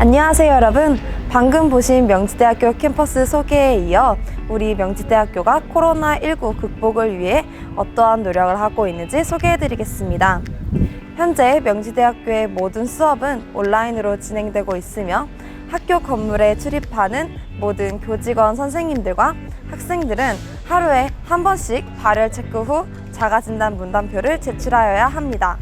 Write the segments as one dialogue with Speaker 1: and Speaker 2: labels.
Speaker 1: 안녕하세요 여러분 방금 보신 명지대학교 캠퍼스 소개에 이어 우리 명지대학교가 코로나19 극복을 위해 어떠한 노력을 하고 있는지 소개해 드리겠습니다 현재 명지대학교의 모든 수업은 온라인으로 진행되고 있으며 학교 건물에 출입하는 모든 교직원 선생님들과 학생들은 하루에 한 번씩 발열 체크 후 자가진단 문단표를 제출하여야 합니다.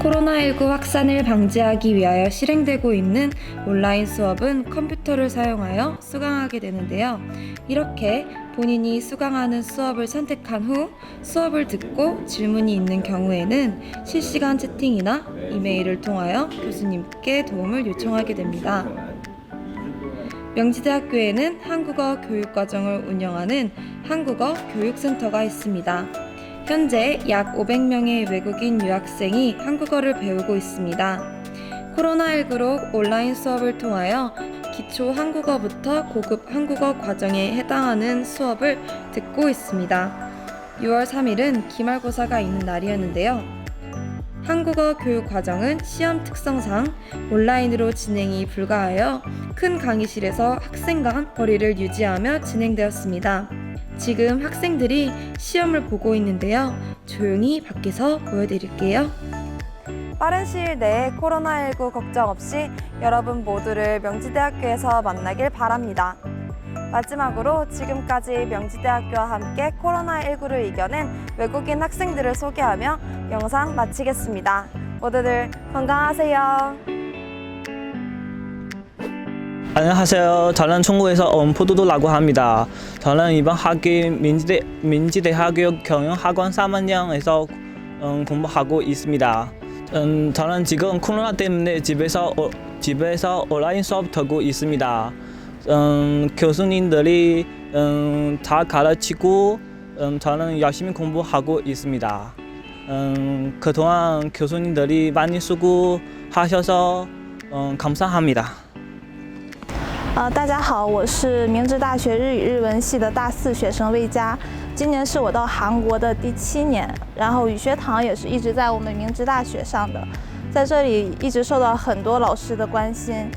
Speaker 1: 코로나19 확산을 방지하기 위하여 실행되고 있는 온라인 수업은 컴퓨터를 사용하여 수강하게 되는데요. 이렇게 본인이 수강하는 수업을 선택한 후 수업을 듣고 질문이 있는 경우에는 실시간 채팅이나 이메일을 통하여 교수님께 도움을 요청하게 됩니다. 명지대학교에는 한국어 교육과정을 운영하는 한국어 교육센터가 있습니다. 현재 약 500명의 외국인 유학생이 한국어를 배우고 있습니다. 코로나19로 온라인 수업을 통하여 기초 한국어부터 고급 한국어 과정에 해당하는 수업을 듣고 있습니다. 6월 3일은 기말고사가 있는 날이었는데요. 한국어 교육 과정은 시험 특성상 온라인으로 진행이 불가하여 큰 강의실에서 학생 간 거리를 유지하며 진행되었습니다. 지금 학생들이 시험을 보고 있는데요. 조용히 밖에서 보여드릴게요. 빠른 시일 내에 코로나19 걱정 없이 여러분 모두를 명지대학교에서 만나길 바랍니다. 마지막으로 지금까지 명지대학교와 함께 코로나19를 이겨낸 외국인 학생들을 소개하며 영상 마치겠습니다. 모두들 건강하세요.
Speaker 2: 안녕하세요. 저는 중국에서 온 포도도라고 합니다. 저는 이번 학기 민지대, 민지대학교 경영학원 3학년에서 음, 공부하고 있습니다. 음, 저는 지금 코로나 때문에 집에서 오- 집에서 온라인 수업 듣고 있습니다. 음, 교수님들이 음, 잘 가르치고 음, 저는 열심히 공부하고 있습니다. 음, 그동안 교수님들이 많이 수고하셔서 음, 감사합니다.
Speaker 3: 呃，大家好，我是明治大学日语日文系的大四学生魏佳，今年是我到韩国的第七年，然后语学堂也是一直在我们明治大学上的，在这里一直受到很多老师的关心，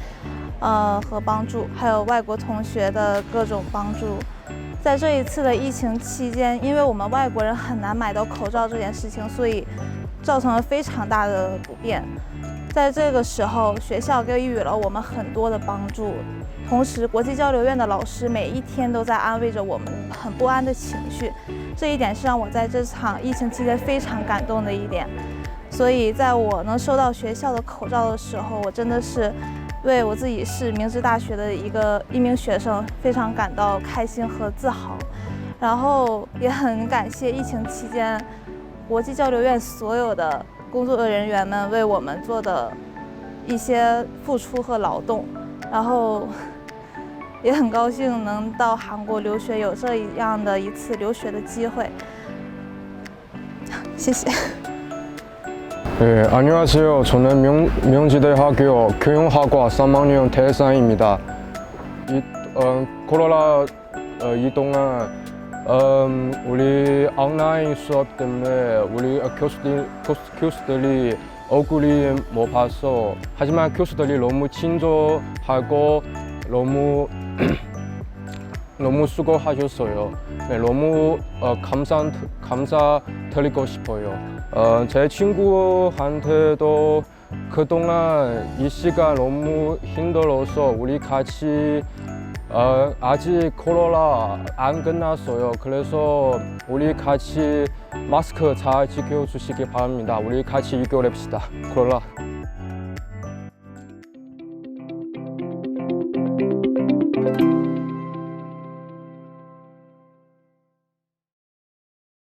Speaker 3: 呃和帮助，还有外国同学的各种帮助。在这一次的疫情期间，因为我们外国人很难买到口罩这件事情，所以造成了非常大的不便。在这个时候，学校给予了我们很多的帮助，同时，国际交流院的老师每一天都在安慰着我们很不安的情绪，这一点是让我在这场疫情期间非常感动的一点。所以，在我能收到学校的口罩的时候，我真的是为我自己是明治大学的一个一名学生非常感到开心和自豪。然后，也很感谢疫情期间国际交流院所有的工作人员们为我们做的一些付出和劳动。然后。也很高兴能到韩国留学，有这样的一次留学的机会。谢谢。
Speaker 4: 네, 안녕하세요. 저는 명, 명지대학교 교육학과 3학년 대상입니다. 이, 어, 코로나 어, 이 동안 음, 우리 온라인 수업 때문에 우리 교수들, 교수, 교수들이 얼굴이 못 봐서 하지만 교수들이 너무 친절하고 너무 너무 수고하셨어요. 네, 너무 어, 감사 감사드리고 싶어요. 어, 제 친구한테도 그동안 이 시간 너무 힘들어서 우리 같이 어, 아직 코로나 안 끝났어요. 그래서 우리 같이 마스크 잘 지켜주시기 바랍니다. 우리 같이 이겨냅시다. 코로나.